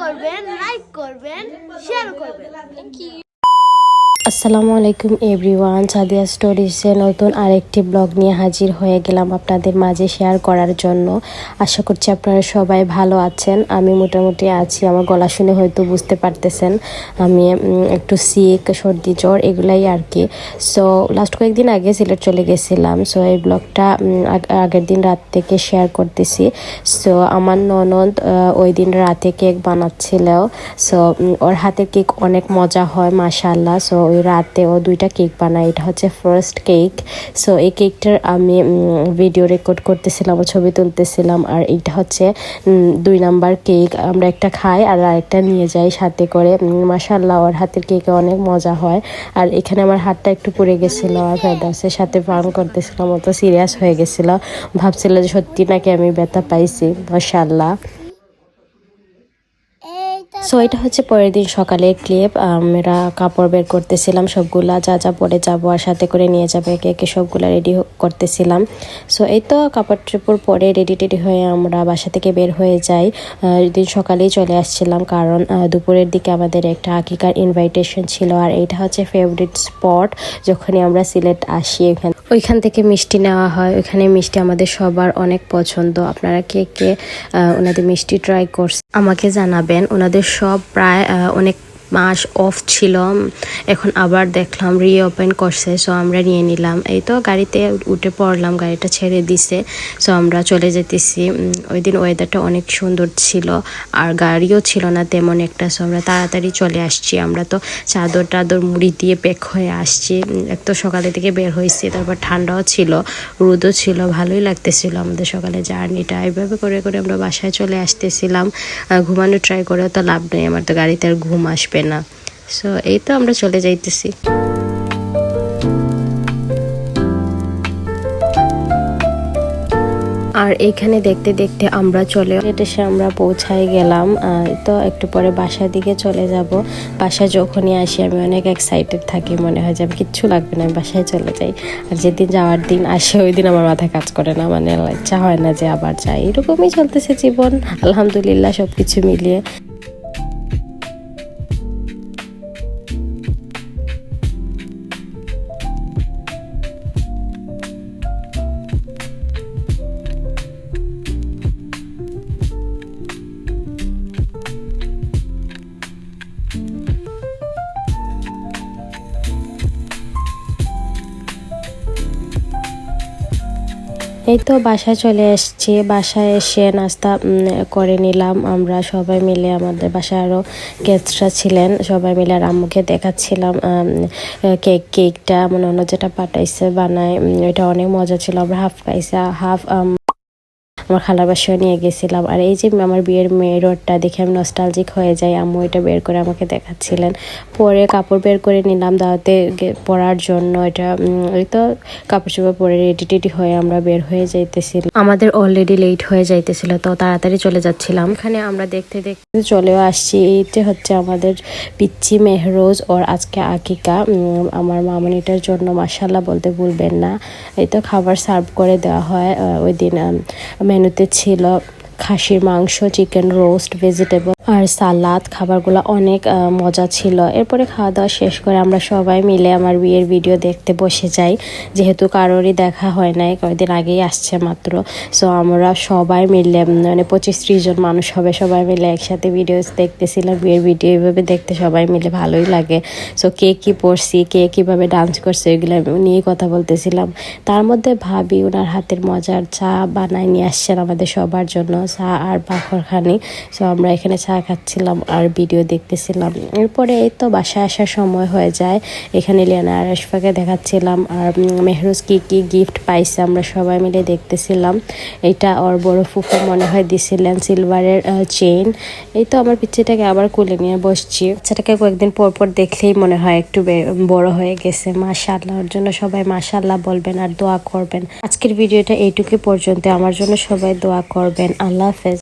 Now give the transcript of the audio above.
করবেন লাইক করবেন শেয়ার করবেন। আসসালামু আলাইকুম এভরিওয়ান, সাদিয়া স্টোরিজে নতুন আরেকটি ব্লগ নিয়ে হাজির হয়ে গেলাম আপনাদের মাঝে শেয়ার করার জন্য। আশা করছি আপনারা সবাই ভালো আছেন। আমি মোটামুটি আছি, আমার গলা শুনে হয়তো বুঝতে পারতেছেন। আমি একটু সিক সর্দি, জ্বর, এগুলাই আর কি। সো লাস্ট কয়েকদিন আগে সিলেট চলে গেছিলাম। সো এই ব্লগটা আগ- আগের দিন রাত থেকে শেয়ার করতেছি। সো আমার ননদ ওই দিন রাতে কেক বানাচ্ছিল। সো ওর হাতের কেক অনেক মজা হয় মাশাল্লাহ সো ওই রাতে ও দুইটা কেক বানায়। এটা হচ্ছে ফার্স্ট কেক সো এই কেকটার আমি ভিডিও রেকর্ড করতেছিলাম ছবি তুলতেছিলাম আর এটা হচ্ছে দুই নাম্বার কেক আমরা একটা খাই আর আরেকটা নিয়ে যাই সাথে করে। মাশাল্লাহ ওর হাতের কেকে অনেক মজা হয়। আর এখানে আমার হাতটা একটু পড়ে গেছিল আর ফেদার্সের সাথে পান করতেছিলাম অত সিরিয়াস হয়ে গেছিল। ভাবছিল যে সত্যি নাকি আমি ব্যথা পাইছি মাশাল্লাহ সো এটা হচ্ছে পরের দিন সকালে ক্লিপ আমরা কাপড় বের করতেছিলাম, সবগুলা যা যা পরে যাব আর সাথে করে নিয়ে যাবে একে একে সবগুলা রেডি করতেছিলাম। সো এই তো কাপড় চোপড় পরে রেডি টেডি হয়ে আমরা বাসা থেকে বের হয়ে যাই। দিন সকালেই চলে আসছিলাম কারণ দুপুরের দিকে আমাদের একটা আকিকার ইনভাইটেশন ছিল আর এটা হচ্ছে ফেভারিট স্পট যখনই আমরা সিলেট আসি এখানে ওইখান থেকে মিষ্টি নেওয়া হয়। ওইখানে মিষ্টি আমাদের সবার অনেক পছন্দ। আপনারা কে কে ওনাদের মিষ্টি ট্রাই করছে আমাকে জানাবেন। ওনাদের সব প্রায় অনেক মাস অফ ছিল। এখন আবার দেখলাম রিওপেন করছে সো আমরা নিয়ে নিলাম। এই তো গাড়িতে উঠে পড়লাম, গাড়িটা ছেড়ে দিছে সো আমরা চলে যেতেছি। ওই দিন ওয়েদারটা অনেক সুন্দর ছিল, আর গাড়িও ছিল না তেমন একটা সো আমরা তাড়াতাড়ি চলে আসছি। আমরা তো চাদর টাদর মুড়ি দিয়ে প্যাক হয়ে আসছি। এক তো সকালে থেকে বের হয়েছি, তারপর ঠান্ডাও ছিল, রোদও ছিল, ভালোই লাগতেছিল আমাদের সকালে জার্নিটা। এইভাবে করে করে আমরা বাসায় চলে আসতেছিলাম। ঘুমানো ট্রাই করেও তো লাভ নেই, আমার তো গাড়িতে আর ঘুম আসবে না। সো এই তো আমরা চলে যাইতেছি। আর এখানে দেখতে দেখতে আমরা চলে এসে আমরা পৌঁছায় গেলাম। তো একটু পরে বাসার দিকে চলে যাব। বাসায় যখনই আসি, আমি অনেক এক্সাইটেড থাকি। মনে হয় যে আমি কিচ্ছু লাগবে না, আমি বাসায় চলে যাই। আর যেদিন যাওয়ার দিন আসে, ওই দিন আমার মাথায় কাজ করে না। মানে ইচ্ছা হয় না যে আবার যাই। এরকমই চলতেছে জীবন। আলহামদুলিল্লাহ সব কিছু মিলিয়ে। এই তো বাসায় চলে এসছি বাসায় এসে নাস্তা করে নিলাম। আমরা সবাই মিলে আমাদের বাসায় আরও গেস্টরা ছিলেন। সবাই মিলে আর আম্মুকে দেখাচ্ছিলাম কেক, কেকটা, মনে হলো যেটা পাঠাইছে, বানায়। এটা অনেক মজা ছিল। আমরা হাফ খাইছে, হাফ আমার খালার বাসায় নিয়ে গেছিলাম। আর এই যে আমার বিয়ের মেয়েরটা দেখে আমি নস্টালজিক হয়ে যাই, আম্মু এটা বের করে আমাকে দেখাচ্ছিলেন। পরে কাপড় বের করে নিলাম দাওয়াতে পরার জন্য। এটা ওই তো কাপড় চোপড় পরে রেডি টেডি হয়ে আমরা বের হয়ে যাইতেছিলাম। আমাদের অলরেডি লেট হয়ে যাইতেছিল, তো তাড়াতাড়ি চলে যাচ্ছিলাম। এখানে আমরা দেখতে দেখতে চলেও আসছি। এইটা হচ্ছে আমাদের পিচ্ছি মেহরোজ ওর আজকে আকিকা। আমার মামনিটার জন্য মাসাল্লাহ বলতে ভুলবেন না। এই তো খাবার সার্ভ করে দেওয়া হয় ওই দিন মেনুতে ছিল। খাসির মাংস চিকেন রোস্ট ভেজিটেবল আর সালাদ খাবারগুলো অনেক মজা ছিল। এরপরে খাওয়া দাওয়া শেষ করে আমরা সবাই মিলে আমার বিয়ের ভিডিও দেখতে বসে যাই। যেহেতু কারোরই দেখা হয় নাই, কয়েকদিন আগেই আসছে মাত্র। সো আমরা সবাই মিলে মানে পঁচিশ ত্রিশ জন মানুষ হবে, সবাই মিলে একসাথে ভিডিও দেখতেছিলাম। বিয়ের ভিডিও এইভাবে দেখতে সবাই মিলে ভালোই লাগে। সো কে কি পড়ছি, কে কীভাবে ডান্স করছে, এগুলো নিয়ে কথা বলতেছিলাম। তার মধ্যে ভাবি ওনার হাতের মজার চা বানায় নিয়ে আসছেন আমাদের সবার জন্য। চা আর পাখরখানি সো আমরা এখানে চা খাচ্ছিলাম আর ভিডিও দেখতেছিলাম। এরপরে এই তো বাসায় আসার সময় হয়ে যায়। এখানে লিয়ানা আর আশফাকে দেখাচ্ছিলাম আর মেহরুজ কি কি গিফট পাইছে আমরা সবাই মিলে দেখতেছিলাম। এটা ওর বড় ফুফু মনে হয় দিছিলেন সিলভারের চেইন এই তো আমার পিচ্ছিটাকে আবার কোলে নিয়ে বসছি। বাচ্চাটাকে কয়েকদিন পর পর দেখলেই মনে হয় একটু বড় হয়ে গেছে। মাশাআল্লাহ, ওর জন্য সবাই মাশাআল্লাহ বলবেন আর দোয়া করবেন। আজকের ভিডিওটা এইটুকু পর্যন্ত। আমার জন্য সবাই দোয়া করবেন। আল্লাহ হাফেজ